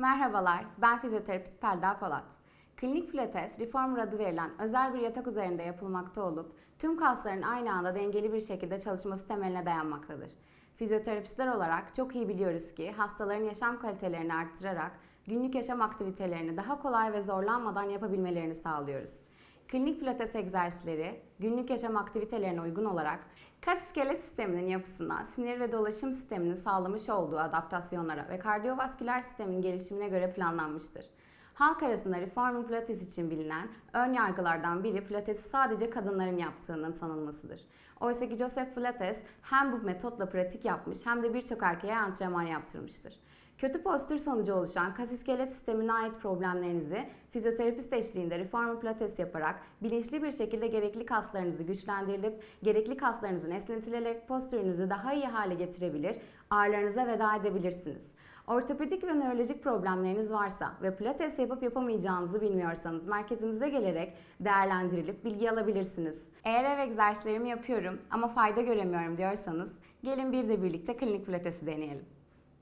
Merhabalar, ben fizyoterapist Pelda Polat. Klinik pilates, reformer adı verilen özel bir yatak üzerinde yapılmakta olup tüm kasların aynı anda dengeli bir şekilde çalışması temeline dayanmaktadır. Fizyoterapistler olarak çok iyi biliyoruz ki hastaların yaşam kalitelerini arttırarak günlük yaşam aktivitelerini daha kolay ve zorlanmadan yapabilmelerini sağlıyoruz. Klinik pilates egzersizleri günlük yaşam aktivitelerine uygun olarak kas iskelet sisteminin yapısına, sinir ve dolaşım sisteminin sağlamış olduğu adaptasyonlara ve kardiyovasküler sistemin gelişimine göre planlanmıştır. Halk arasında reformer pilates için bilinen ön yargılardan biri pilatesi sadece kadınların yaptığının sanılmasıdır. Oysa ki Joseph Pilates hem bu metotla pratik yapmış hem de birçok erkeğe antrenman yaptırmıştır. Kötü postür sonucu oluşan kas iskelet sistemine ait problemlerinizi fizyoterapist eşliğinde reformer pilates yaparak bilinçli bir şekilde gerekli kaslarınızı güçlendirilip gerekli kaslarınızın esnetilerek postürünüzü daha iyi hale getirebilir, ağrılarınıza veda edebilirsiniz. Ortopedik ve nörolojik problemleriniz varsa ve pilates yapıp yapamayacağınızı bilmiyorsanız merkezimize gelerek değerlendirilip bilgi alabilirsiniz. Eğer ev egzersizlerimi yapıyorum ama fayda göremiyorum diyorsanız gelin bir de birlikte klinik pilatesi deneyelim.